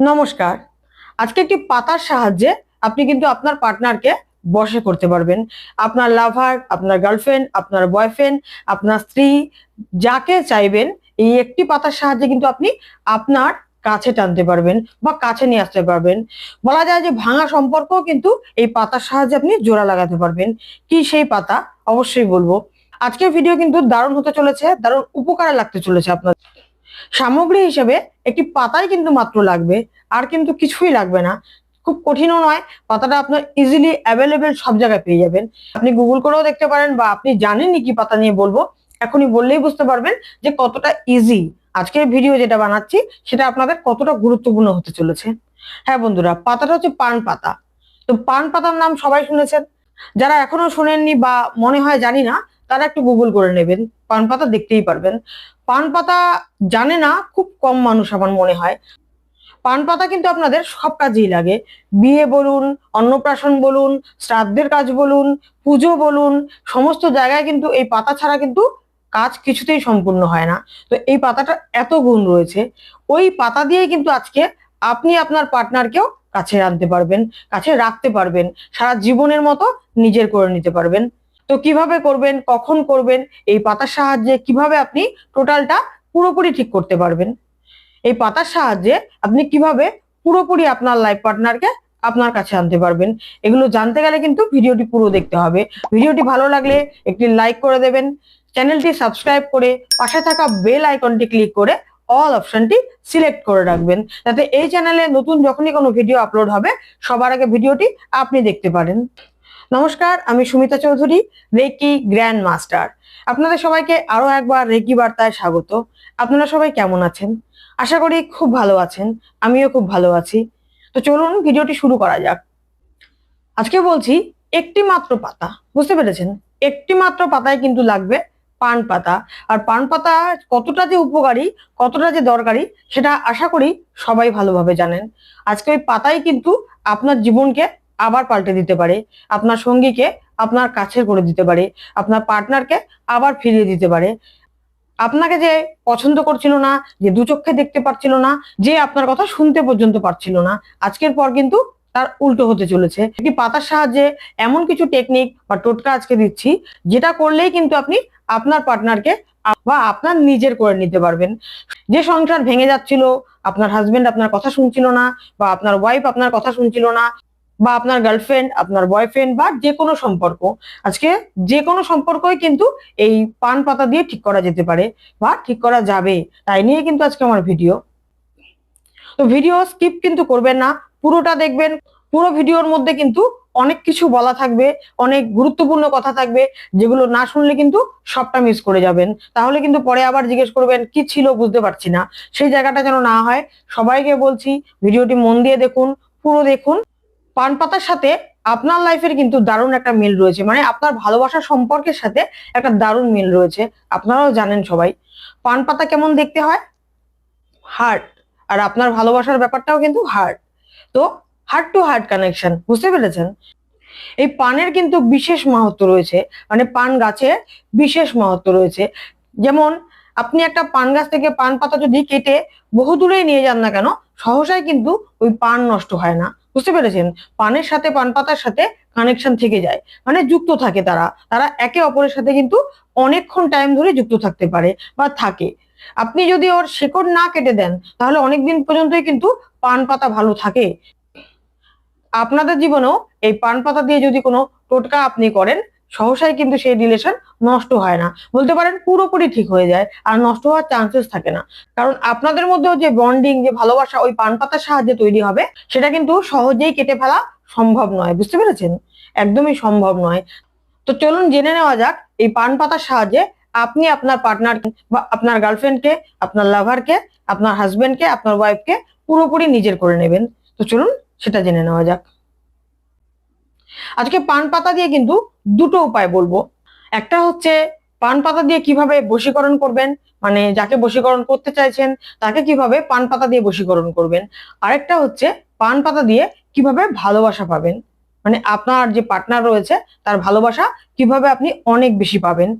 নমস্কার। আজকে একটি পাতার সাহায্যে আপনি কিন্তু আপনার পার্টনারকে বশে করতে পারবেন। আপনার লাভার, আপনার গার্লফ্রেন্ড, আপনার বয়ফ্রেন্ড, আপনার স্ত্রী, যাকে চাইবেন, এই একটি পাতার সাহায্যে কিন্তু আপনি আপনার কাছে টানতে পারবেন বা কাছে নিয়ে আসতে পারবেন। বলা যায় যে ভাঙা সম্পর্ক কিন্তু এই পাতার সাহায্যে আপনি জোড়া লাগাতে পারবেন। কি সেই পাতা? অবশ্যই বলব। আজকের ভিডিও কিন্তু দারুণ হতে চলেছে, দারুণ উপকারে লাগতে চলেছে আপনার সামগ্রী হিসেবে একটি পাতাই কিন্তু মাত্র লাগবে, আর কিন্তু কিছুই লাগবে না। খুব কঠিনও নয়, পাতাটা আপনার ইজিলি অ্যাভেলেবেল সব জায়গায় পেয়ে যাবেন। আপনি গুগল করেও দেখতে পারেন বা আপনি জানেনই কি পাতা নিয়ে বলব, এখনই বললেই বুঝতে পারবেন যে কতটা ইজি আজকের ভিডিও যেটা বানাচ্ছি, সেটা আপনাদের কতটা গুরুত্বপূর্ণ হতে চলেছে। হ্যাঁ বন্ধুরা, পাতাটা হচ্ছে পান পাতা। তো পান পাতার নাম সবাই শুনেছেন? যারা এখনও শোনেননি বা মনে হয় জানি না, তারা একটু গুগল করে নেবেন, পান পাতা দেখতেই পারবেন। পান পাতা জানে না, খুব কম মানুষ আমার মনে হয়। পান পাতা কিন্তু আপনাদের সব কাজেই লাগে। বিয়ে বলুন, অন্নপ্রাশন বলুন, শ্রাদ্ধের কাজ বলুন, পুজো বলুন, সমস্ত জায়গায় কিন্তু এই পাতা ছাড়া কিন্তু কাজ কিছুতেই সম্পূর্ণ হয় না। তো এই পাতাটা এত গুণ রয়েছে। ওই পাতা দিয়েই কিন্তু আজকে আপনি আপনার পার্টনারকেও কাছে আনতে পারবেন, কাছে রাখতে পারবেন, সারা জীবনের মতো নিজের করে নিতে পারবেন। তো কীভাবে করবেন, কখন করবেন, এই পাতার সাহায্যে কীভাবে আপনি টোটালটা পুরোপুরি ঠিক করতে পারবেন? এই পাতার সাহায্যে আপনি কীভাবে পুরোপুরি আপনার লাইফ পার্টনারকে আপনার কাছে আনতে পারবেন? এগুলো জানতে গেলে কিন্তু ভিডিওটি পুরো দেখতে হবে। ভিডিওটি ভালো লাগলে একটি লাইক করে দেবেন, চ্যানেলটি সাবস্ক্রাইব করে পাশে থাকা বেল আইকনটি ক্লিক করে অল অপশনটি সিলেক্ট করে রাখবেন। যাতে এই চ্যানেলে নতুন যখনই কোনো ভিডিও আপলোড হবে, সবার আগে ভিডিওটি আপনি দেখতে পারেন। নমস্কার, আমি Sumita Chowdhury, reiki grand master. আপনাদের সবাইকে আরও একবার রেকি বার্তায় স্বাগত। আপনারা সবাই কেমন আছেন? আশা করি খুব ভালো আছেন, আমিও খুব ভালো আছি। তো চলুন ভিডিওটি শুরু করা যাক। আজকে বলছি, একটি মাত্র পাতা, বুঝতে পেরেছেন? একটি মাত্র পাতায় কিন্তু লাগবে পান পাতা। আর পান পাতা কতটা যে উপকারী, কতটা যে দরকারি, সেটা আশা করি সবাই ভালোভাবে জানেন। আজকে ওই পাতাই কিন্তু আপনার জীবনকে আবার পাল্টে দিতে পারে, আপনার সঙ্গীকে আপনার কাছে করে দিতে পারে, আপনার পার্টনারকে আবার ফিরিয়ে দিতে পারে। আপনাকে যে পছন্দ করছিল না, যে দু চোখে দেখতে পারছিল না, যে আপনার কথা শুনতে পর্যন্ত পারছিল না, আজকের পর কিন্তু তার উল্টো হতে চলেছে। একটি পাতার সাহায্যে এমন কিছু টেকনিক বা টোটকা আজকে দিচ্ছি, যেটা করলেই কিন্তু আপনি আপনার পার্টনারকে বা আপনার নিজের করে নিতে পারবেন। যে সংসার ভেঙে যাচ্ছিল, আপনার হাজবেন্ড আপনার কথা শুনছিল না বা আপনার ওয়াইফ আপনার কথা শুনছিল না বা আপনার গার্লফ্রেন্ড আপনার বয়ফ্রেন্ড বা যে কোনো সম্পর্ক। আজকে যে কোনো সম্পর্কই কিন্তু এই পান পাতা দিয়ে ঠিক করা যেতে পারে বা ঠিক করা যাবে। তাই নিয়ে কিন্তু আজকে আমার ভিডিও তো ভিডিও স্কিপ কিন্তু করবেন না, পুরোটা দেখবেন। পুরো ভিডিওর মধ্যে কিন্তু অনেক কিছু বলা থাকবে, অনেক গুরুত্বপূর্ণ কথা থাকবে, যেগুলো না শুনলে কিন্তু সবটা মিস করে যাবেন। তাহলে কিন্তু পরে আবার জিজ্ঞেস করবেন, কি ছিল বুঝতে পারছি না? সেই জায়গাটা যেন না হয়, সবাইকে বলছি ভিডিওটি মন দিয়ে দেখুন, পুরো দেখুন। পান পাতার সাথে আপনার লাইফের কিন্তু দারুণ একটা মিল রয়েছে। মানে আপনার ভালোবাসার সম্পর্কের সাথে একটা দারুণ মিল রয়েছে। আপনারাও জানেন সবাই। পান পাতা কেমন দেখতে হয়? হার্ট আর আপনার ভালোবাসার ব্যাপারটাও কিন্তু হার্ট তো হার্ট টু হার্ট কানেকশন বুঝতে পেরেছেন? এই পানের কিন্তু বিশেষ মাহাত্ম রয়েছে। মানে পান গাছে বিশেষ মাহাত্ম রয়েছে। যেমন আপনি একটা পান গাছ থেকে পান পাতা যদি কেটে বহু দূরেই নিয়ে যান না কেন সহসায় কিন্তু ওই পান নষ্ট হয় না। বুঝতে পেরেছেন? পানের সাথে, পান পাতার সাথে কানেকশন থেকে যায়। মানে যুক্ত থাকে তারা। তারা একে অপরের সাথে কিন্তু অনেকক্ষণ টাইম ধরে যুক্ত থাকতে পারে বা থাকে। আপনি যদি ওর শেকড় না কেটে দেন, তাহলে অনেক দিন পর্যন্তই কিন্তু পান পাতা ভালো থাকে। আপনাদের জীবনেও এই পান পাতা দিয়ে যদি কোনো টোটকা আপনি করেন সহসাই কিন্তু সেই রিলেশন নষ্ট হয় না। বলতে পারেন পুরোপুরি ঠিক হয়ে যায় আর নষ্ট হওয়ার চান্সেস থাকে না। কারণ আপনাদের মধ্যেও যে বন্ডিং যে ভালোবাসা, ওই পান পাতার সাহায্যে তৈরি হবে, সেটা কিন্তু সহজেই কেটে ফেলা সম্ভব নয়। বুঝতে পেরেছেন? একদমই সম্ভব নয়। তো চলুন জেনে নেওয়া যাক, এই পান পাতার সাহায্যে আপনি আপনার পার্টনার বা আপনার গার্লফ্রেন্ডকে আপনার লাভারকে আপনার হাজবেন্ডকে আপনার ওয়াইফকে পুরোপুরি নিজের করে নেবেন। তো চলুন সেটা জেনে নেওয়া যাক। আজকে পান পাতা দিয়ে কিন্তু দুটো উপায় বলব। একটা হচ্ছে পান পাতা দিয়ে কীভাবে বশীকরণ করবেন মানে যাকে বশীকরণ করতে চাইছেন, তাকে কীভাবে পান পাতা দিয়ে বশীকরণ করবেন। আরেকটা হচ্ছে পান পাতা দিয়ে কীভাবে ভালোবাসা পাবেন। মানে আপনার যে পার্টনার রয়েছে, তার ভালোবাসা কীভাবে আপনি অনেক বেশি পাবেন।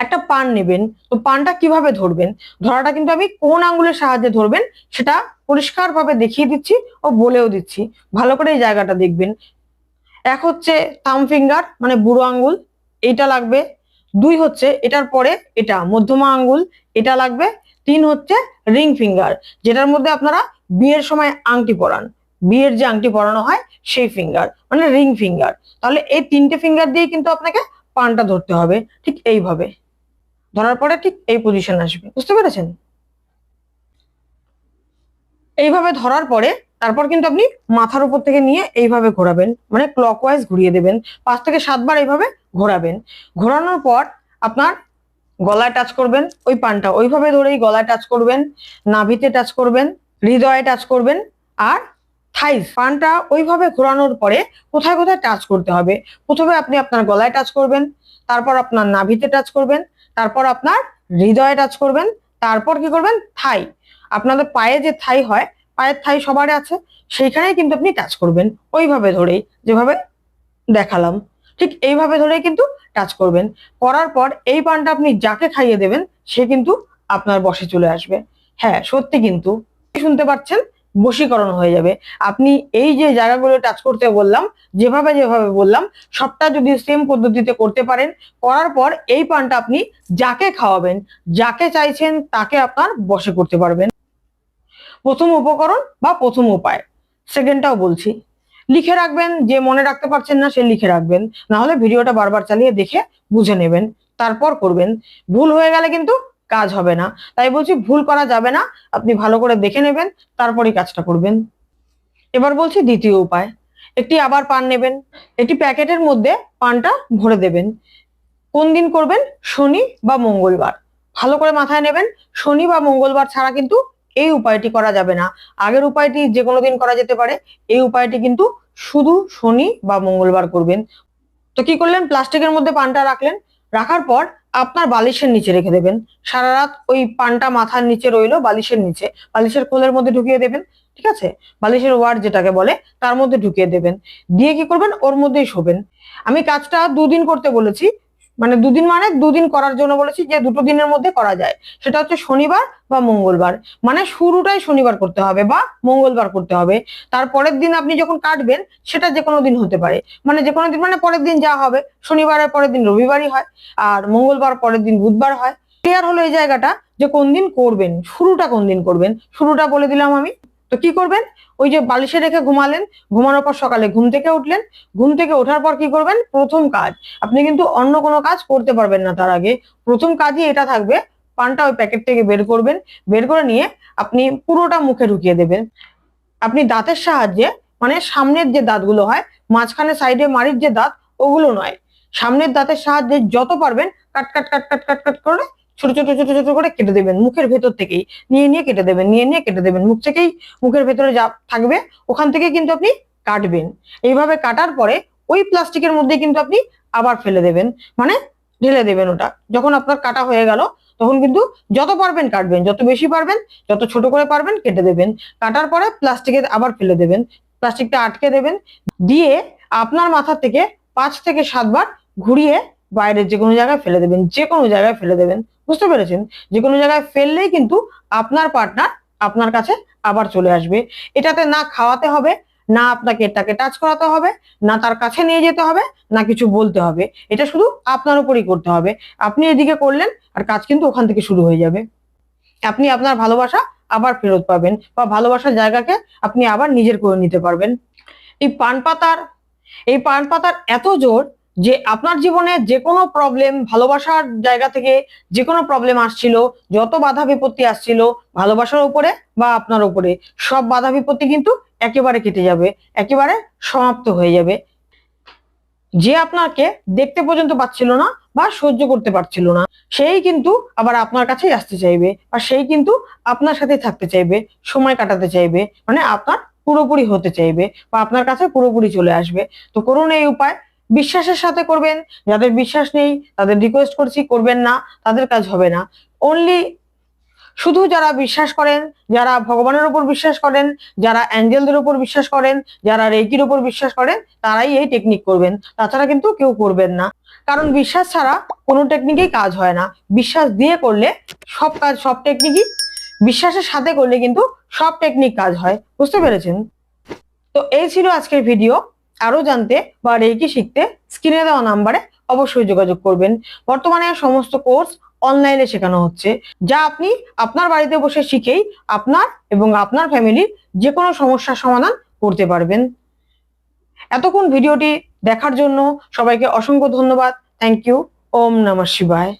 একটা পান নেবেন, তো পানটা কীভাবে ধরবেন? ধরাটা কিন্তু আমি কোন আঙ্গুলের সাহায্যে ধরবেন, সেটা পরিষ্কারভাবে দেখিয়ে দিচ্ছি ও বলেও দিচ্ছি। ভালো করে এই জায়গাটা দেখবেন। এক হচ্ছে থাম ফিঙ্গার মানে বুড়ো আঙ্গুল এইটা লাগবে। দুই হচ্ছে এটার পরে এটা, মধ্যমা আঙ্গুল, এটা লাগবে। তিন হচ্ছে রিং ফিঙ্গার যেটার মধ্যে আপনারা বিয়ের সময় আংটি পরান। বিয়ের যে আংটি পরানো হয়, সেই ফিঙ্গার মানে রিং ফিঙ্গার তাহলে এই তিনটে ফিঙ্গার দিয়ে কিন্তু আপনাকে পানটা ধরতে হবে, ঠিক এইভাবে। ধরার পরে ঠিক এই পজিশন আসবে, বুঝতে পেরেছেন? এইভাবে ধরার পরে তারপর কিন্তু আপনি মাথার উপর থেকে নিয়ে এইভাবে ঘোরাবেন মানে ক্লকওয়াইজ ঘুরিয়ে দেবেন, পাঁচ থেকে সাতবার এইভাবে ঘোরাবেন। ঘোরানোর পর আপনার গলায় টাচ করবেন, ওই পানটা ওইভাবে ধরেই গলায় টাচ করবেন, নাভিতে টাচ করবেন, হৃদয়ে টাচ করবেন, আর থাইস পানটা ওইভাবে ঘোরানোর পরে কোথায় কোথায় টাচ করতে হবে? প্রথমে আপনি আপনার গলায় টাচ করবেন, তারপর আপনার নাভিতে টাচ করবেন, তারপর আপনার হৃদয়ে টাচ করবেন, তারপর কি করবেন? থাই। আপনাদের পায়ে যে থাই হয় পায়ের থাই সবার আছে, সেইখানেই কিন্তু আপনি টাচ করবেন। ওইভাবে ধরেই যেভাবে দেখালাম, ঠিক এইভাবে ধরেই কিন্তু টাচ করবেন। করার পর এই পানটা আপনি যাকে খাইয়ে দেবেন, সে কিন্তু আপনার বসে চলে আসবে। হ্যাঁ সত্যি কিন্তু। শুনতে পাচ্ছেন? বশীকরণ হয়ে যাবে। আপনি এই যে জায়গাগুলো টাচ করতে বললাম, যেভাবে যেভাবে বললাম, সবটা যদি সেম পদ্ধতিতে করতে পারেন, করার পর এই পানটা আপনি যাকে খাওয়াবেন, যাকে চাইছেন, তাকে আপনার বসে করতে পারবেন। প্রথম উপকরণ বা প্রথম উপায়। সেকেন্ডটাও বলছি। লিখে রাখবেন, যে মনে রাখতে পারছেন না, সে লিখে রাখবেন। না হলে ভিডিওটা বারবার চালিয়ে দেখে বুঝে নেবেন। তারপর করবেন। ভুল হয়ে গেলে কিন্তু কাজ হবে না। তাই বলছি, ভুল করা যাবে না। আপনি ভালো করে দেখে নেবেন, তারপরেই কাজটা করবেন। এবার বলছি, দ্বিতীয় উপায়। একটি আবার পান নেবেন। একটি প্যাকেটের মধ্যে পানটা ভরে দেবেন। কোন দিন করবেন? শনি বা মঙ্গলবার। ভালো করে মাথায় নেবেন। শনি বা মঙ্গলবার ছাড়া কিন্তু এই উপায়টি করা যাবে না। আগের উপায়টি যে কোনো দিন করা যেতে পারে। এই উপায়টি কিন্তু শুধু শনি বা মঙ্গলবার করবেন। তো কি করলেন? প্লাস্টিকের মধ্যে পানটা রাখলেন। রাখার পর আপনার বালিশের নিচে রেখে দেবেন। সারা রাত ওই পানটা মাথার নিচে রইল বালিশের নিচে। বালিশের কোলের মধ্যে ঢুকিয়ে দেবেন, ঠিক আছে? বালিশের ওয়ার্ড যেটাকে বলে তার মধ্যে ঢুকিয়ে দেবেন। দিয়ে কি করবেন? ওর মধ্যেই শোবেন। আমি কাজটা দুদিন করতে বলেছি। মানে দুদিন মানে দুদিন করার জন্য বলেছি যে দুটো দিনের মধ্যে করা যায়। সেটা হচ্ছে শনিবার বা মঙ্গলবার। মানে শুরুটাই শনিবার করতে হবে বা মঙ্গলবার করতে হবে। তারপরের দিন আপনি যখন কাটবেন, সেটা যে কোনো দিন হতে পারে। মানে যে কোনো দিন মানে পরের দিন যা হবে। শনিবারের পরের দিন রবিবারই হয় আর মঙ্গলবার পরের দিন বুধবার হয়। ক্লিয়ার হলো এই জায়গাটা যে কোন দিন করবেন, শুরুটা কোন দিন করবেন? শুরুটা বলে দিলাম আমি। তো কি করবেন? ওই যে বালিশে রেখে ঘুমালেন, ঘুমানোর পর সকালে ঘুম থেকে উঠলেন, ঘুম থেকে ওঠার পর কি করবেন? প্রথম কাজ, আপনি কিন্তু অন্য কোনো কাজ করতে পারবেন না তার আগে। প্রথম কাজই এটা থাকবে, পানটা ওই প্যাকেট থেকে বের করবেন, বের করে নিয়ে আপনি পুরোটা মুখে ঢুকিয়ে দেবেন। আপনি দাঁতের সাহায্যে মানে সামনের যে দাঁতগুলো হয়, মাঝখানে সাইডে মারির যে দাঁত, ওগুলো নয়। সামনের দাঁতের সাহায্যে যত পারবেন, কাট কাট কাট কাট কাট কাট করে ছোট ছোট ছোট ছোট করে কেটে দেবেন, মুখের ভেতর থেকেই। নিয়ে নিয়ে কেটে দেবেন, নিয়ে নিয়ে কেটে দেবেন। মুখ থেকেই মুখের ভেতরে যা থাকবে, ওখান থেকে কিন্তু আপনি কাটবেন। এইভাবে কাটার পরে ওই প্লাস্টিকের মধ্যে কিন্তু আপনি আবার ফেলে দেবেন। মানে ঢেলে দেবেন ওটা। যখন আপনার কাটা হয়ে গেল, তখন কিন্তু যত পারবেন কাটবেন। যত বেশি পারবেন, যত ছোট করে পারবেন, কেটে দেবেন। কাটার পরে প্লাস্টিকে আবার ফেলে দেবেন। প্লাস্টিকটা আটকে দেবেন। দিয়ে আপনার মাথা থেকে পাঁচ থেকে সাতবার ঘুরিয়ে বাইরের যে কোনো জায়গায় ফেলে দেবেন। যে কোনো জায়গায় ফেলে দেবেন। বুঝতে পেরেছেন? যে কোনো জায়গায় ফেললেই কিন্তু আপনার পার্টনার আপনার কাছে আবার চলে আসবে। এটাতে না খাওয়াতে হবে, না আপনাকে তাকে টাচ করাতে হবে, না তার কাছে নিয়ে যেতে হবে, না কিছু বলতে হবে। এটা শুধু আপনার উপরই করতে হবে। আপনি এদিকে করলেন, আর কাজ কিন্তু ওখান থেকে শুরু হয়ে যাবে। আপনি আপনার ভালোবাসা আবার ফেরত পাবেন বা ভালোবাসার জায়গাকে আপনি আবার নিজের করে নিতে পারবেন। এই পান পাতার, এই পান পাতার এত জোর যে আপনার জীবনে যে কোনো প্রবলেম ভালোবাসার জায়গা থেকে যে কোনো প্রবলেম আসছিল, যত বাধা বিপত্তি আসছিল ভালোবাসার উপরে বা আপনার উপরে, সব বাধা বিপত্তি কিন্তু একেবারে কেটে যাবে, একেবারে সমাপ্ত হয়ে যাবে। যে আপনাকে দেখতে পর্যন্ত পাচ্ছিল না বা সহ্য করতে পারছিল না, সেই কিন্তু আবার আপনার কাছেই আসতে চাইবে আর সেই কিন্তু আপনার সাথেই থাকতে চাইবে, সময় কাটাতে চাইবে মানে আপনার পুরোপুরি হতে চাইবে বা আপনার কাছে পুরোপুরি চলে আসবে। তো করুন এই উপায় বিশ্বাসের সাথে করবেন, যাদের বিশ্বাস নেই তাদের রিকোয়েস্ট করছি, করবেন না, তাদের কাজ হবে না। অনলি শুধু যারা বিশ্বাস করেন, যারা ভগবানের উপর বিশ্বাস করেন, যারা অ্যাঞ্জেলদের উপর বিশ্বাস করেন, যারা রেকির উপর বিশ্বাস করেন, তারাই এই টেকনিক করবেন। তাছাড়া কিন্তু কেউ করবেন না। কারণ বিশ্বাস ছাড়া কোনো টেকনিকেই কাজ হয় না। বিশ্বাস দিয়ে করলে সব কাজ, সব টেকনিকই বিশ্বাসের সাথে করলে কিন্তু সব টেকনিক কাজ হয়। বুঝতে পেরেছেন? তো এই ছিল আজকের ভিডিও আরও জানতে বা রেকি শিখতে স্ক্রিনে দেওয়া নাম্বারে অবশ্যই যোগাযোগ করবেন। বর্তমানে সমস্ত কোর্স অনলাইনে শেখানো হচ্ছে, যা আপনি আপনার বাড়িতে বসে শিখেই আপনার এবং আপনার ফ্যামিলির যে কোনো সমস্যার সমাধান করতে পারবেন। এতক্ষণ ভিডিওটি দেখার জন্য সবাইকে অসংখ্য ধন্যবাদ। Thank you. ওম নমঃ শিবায়।